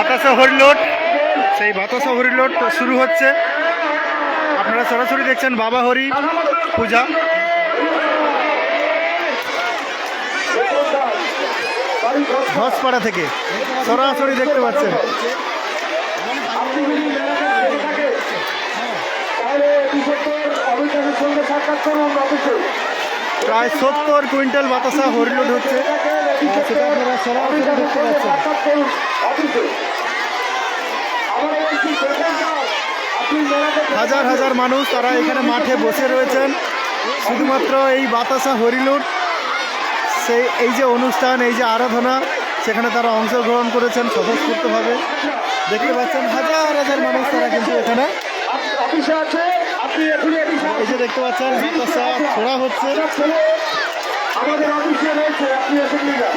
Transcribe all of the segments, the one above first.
বাতাসা হরিলোট সেই বাতাসা হরিলোট শুরু হচ্ছে। আপনারা সরাসরি দেখছেন বাবা হরি পূজা। ঘসপাড়া থেকে সরাসরি দেখতে পাচ্ছেন। প্রায় সত্তর কুইন্টাল বাতাসা হরিলোড হচ্ছে। সেটা আপনারা সরাসরি দেখতে পাচ্ছেন। হাজার হাজার মানুষ তারা এখানে মাঠে বসে রয়েছেন। শুধুমাত্র এই বাতাসা হরিলুট সেই এই যে অনুষ্ঠান এই যে আরাধনা সেখানে তারা অংশগ্রহণ করেছেন স্বতঃস্ফূর্তভাবে। দেখতে পাচ্ছেন হাজার হাজার মানুষ তারা কিন্তু এখানে। অফিসে আছে আপনি এখনই এই যে দেখতে পাচ্ছেন বাতাসা ছোড়া হচ্ছে। আমাদের অফিসে রয়েছে আপনি এসে নিয়ে যান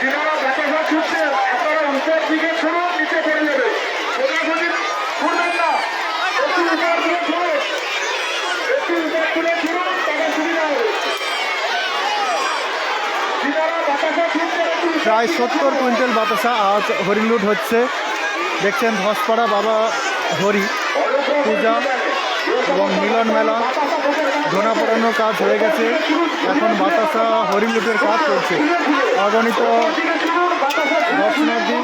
যিনারা ব্যাপারটা ছুটছেন আপনারা উপর দিকে ছড়ুন নিচে পড়ে যাবে। সোজাসুজি ছুটবেন না একটু উপর দিকে ছড়ুন একটু উপর দিকে ছড়ুন তাদের সুবিধা হবে। যিনারা বাতাসা ছুটছেন একটু প্রায় সত্তর কুইন্টাল বাতাসা আজ হরিলুট হচ্ছে। দেখছেন ধসপাড়া বাবা হরি পূজা এবং মিলন মেলা। ধনা পড়ানোর কাজ হয়ে গেছে। এখন বাতাসা হরিলুটের কাজ করছে অগণিত দর্শনার্থী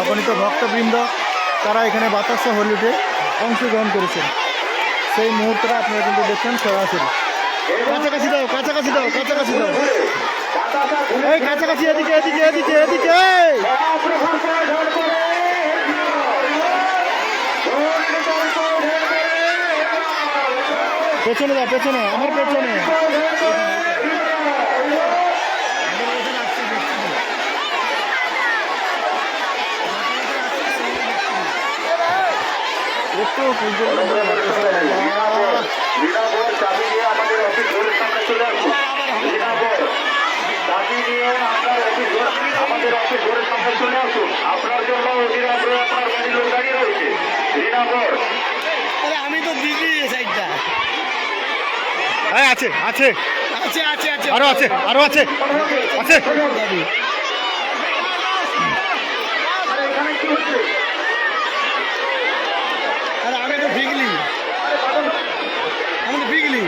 অগণিত ভক্তবৃন্দ তারা এখানে বাতাসা হরিলুটে অংশগ্রহণ করেছেন সেই মুহূর্তটা আপনারা কিন্তু দেখছেন সরাসরি। কাছাকাছি দাও কাছাকাছি দাও কাছাকাছি দাও। এই কাছাকাছি, এদিকে এদিকে এদিকে এদিকে। পেছনে দাও পেছনে, আমার পেছনে একটু পুজো নিরাপদ চাবি নিয়ে আমাদের অফিস ঘরের সামনে চলে আসুন নিরাপদ চাবি নিয়ে আপনার অফিস ঘর আমাদের সামনে চলে আসুন আপনার জন্য নিরাপদ আপনার গাড়ি লোক দাঁড়িয়ে রয়েছে। আমি তো দিদি সাইডটা হ্যাঁ আছে আছে। আছে আছে আছে। আরও আছে আরও আছে আছে। আরে এখানে কি হচ্ছে? আরে আমি তো ভিগলি আমি তো ভিগলি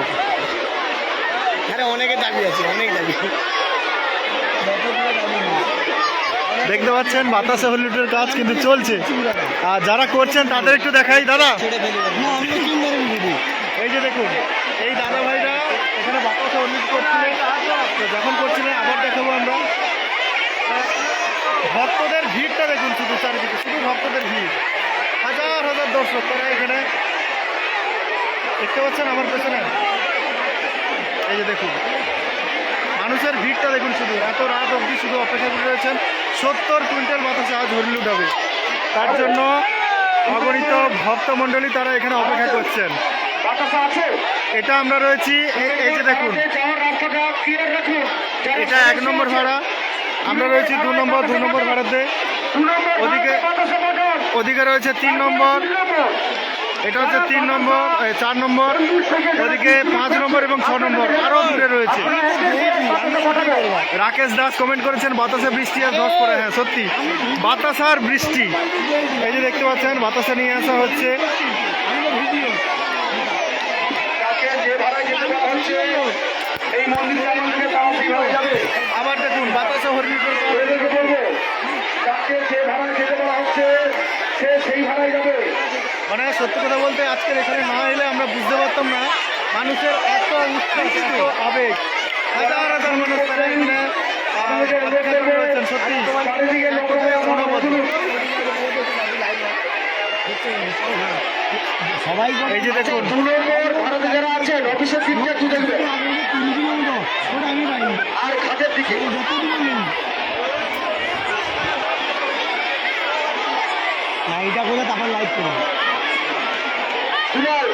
আরে অনেকে দাবি আছে অনেক দাবি। দেখতে পাচ্ছেন, বাতাসে হলিউডের কাজ কিন্তু চলছে। আর যারা করছেন, তাদের একটু দেখাই, দাদা। এই যে দেখুন, এই দাদা ভাইরা এখানে বাতাসে হলিউড করছিলেন যখন করছিলেন, আবার দেখাবো আমরা। ভক্তদের ভিড়টা দেখুন শুধু চারিদিকে, শুধু ভক্তদের ভিড়। হাজার হাজার দর্শক তারা এখানে দেখতে পাচ্ছেন আমার পেছনে। এই যে দেখুন, মানুষের ভিড়টা দেখুন শুধু। এত রাত অবধি শুধু অপেক্ষা করে রয়েছেন। সত্তর কুইন্টাল বাতাসে আজ হরিলুট হবে তার জন্য অগণিত ভক্তমণ্ডলী তারা এখানে অপেক্ষা করছেন। এটা আমরা রয়েছি এই যে দেখুন। এটা এক নম্বর ভাড়া। আমরা রয়েছি দু নম্বর দু নম্বর ভাড়াতে। ওদিকে ওদিকে রয়েছে তিন নম্বর। এটা হচ্ছে তিন নম্বর চার নম্বর ওদিকে পাঁচ নম্বর এবং ছ নম্বর আরও দূরে রয়েছে। রাকেশ দাস কমেন্ট করেছেন, বাতাসে বৃষ্টি আর ধস করে হ্যাঁ সত্যি। বাতাস আর বৃষ্টি। এই যে দেখতে পাচ্ছেন, বাতাসে নিয়ে আসা হচ্ছে তাকে যে ভাড়ায় যেতে বলা হচ্ছে এই মন্দির কেমন থেকে তাও সেইভাবে যাবে আবার দেখুন বাতাসে হরিণের ছেলেদেরকে বলব তাকে যে ভাড়ায় যেতে বলা হচ্ছে সে সেই ভাড়ায় যাবে মানে সত্যি কথা বলতে আজকের এখানে না এলে আমরা বুঝতে পারতাম না। মানুষের এত এত আবেগ। হাজার হাজার মানুষ তারা এখানে সবাই অফিসের করে তারপর লাইভ করব সুনাল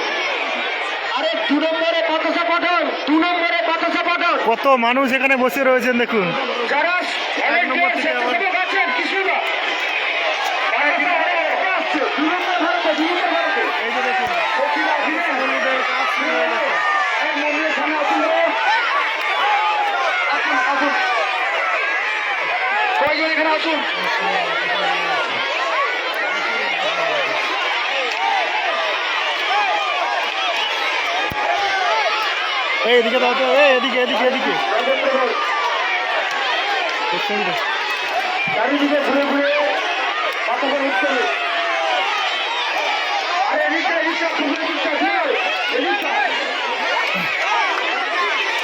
আরে দু নম্বরে বাতাসা পাঠান দু নম্বরে বাতাসা পাঠান কত মানুষ এখানে বসে রয়েছেন দেখুন। এক নম্বর থেকে আবার- এই যে কাজ শুরু হয়ে গেছে। কয়জন এখানে আসুন। এই এদিকে দাও তো এই এদিকে এদিকে এদিকে। চারিদিকে ঘুরে ঘুরে বাতাসা উঠছে আরে এদিকটা এদিকটা ঘুরে এদিকটা ঘুরে এদিকটা।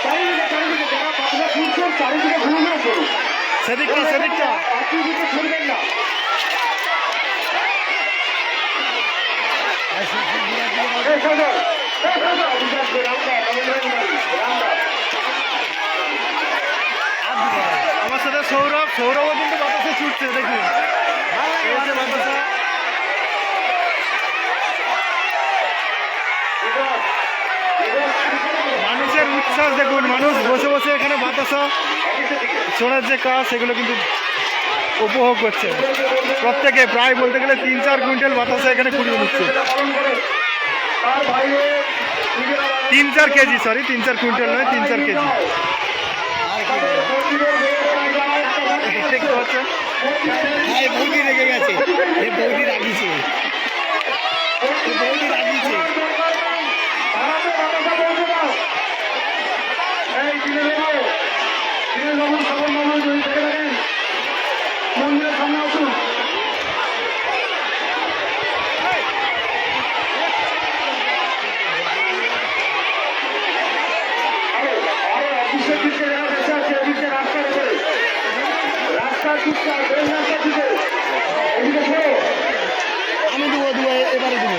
চারিদিকে চারিদিকে যারা বাতাসা ঘুরছেন চারিদিকে ঘুরে ঘুরে চলুন সেদিকটা সেদিকটা। আপনি দিকে ছুটবেন না। এই সজল, এই আমার সাথে সৌরভ, সৌরভও ছুটছে দেখুন মানুষের উচ্ছ্বাস দেখুন, মানুষ বসে বসে এখানে বাতাসা। ছোড়ার যে কাজ, সেগুলো কিন্তু উপভোগ করছে। প্রত্যেকে প্রায় বলতে গেলে তিন চার কুইন্টাল বাতাসা এখানে কুড়িয়ে নিচ্ছে তিন চার কেজি সরি তিন চার কুইন্টাল নয় তিন চার কেজি। দেখতে পাচ্ছেন বৌদি রেগে গেছে। বৌদি রাগিছে এ বৌদি রাগিছে ভারতে বাতাসা পৌঁছে দাও এই দিনে দেবো দিনে বাবু সবল বাবু যদি থেকে থাকেন মন্দিরের সামনে আসুন আরও আরও অফিসের দিকে যারা বেঁচে আছে এদিকে রাস্তার উপরে রাস্তার দিকটা মেন রাস্তার দিকে এদিকে সরো আমি দেবো দেবো এবারে দেবো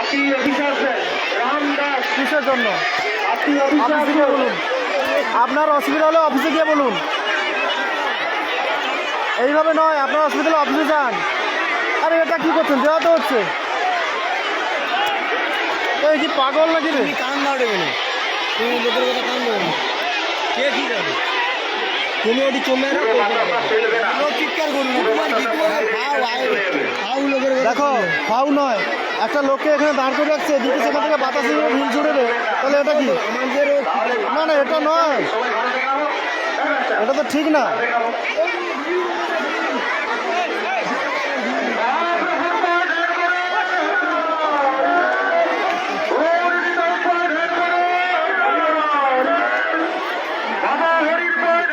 আপনি অফিসার রাম দাস কিসের জন্য। বলুন আপনার অসুবিধা হলে অফিসে গিয়ে বলুন। এইভাবে নয় আপনার অসুবিধা হলে অফিসে যান। আরে এটা কি করছেন? দেওয়া তো হচ্ছে। এই কি পাগল নাকি কান না তুমি লোকের কথা কান দেবে কে কি যাবে ওটি চলে লোক চিৎকার করবে তোমার কি? তোমার খাও লোকের দেখো ফাউ নয় একটা লোককে এখানে দাঁড় করে রাখছে দিকে সেখান থেকে বাতাস দিয়ে ভিড় ছুড়ে দেবে তাহলে এটা কি? না না এটা নয়। এটা তো ঠিক না।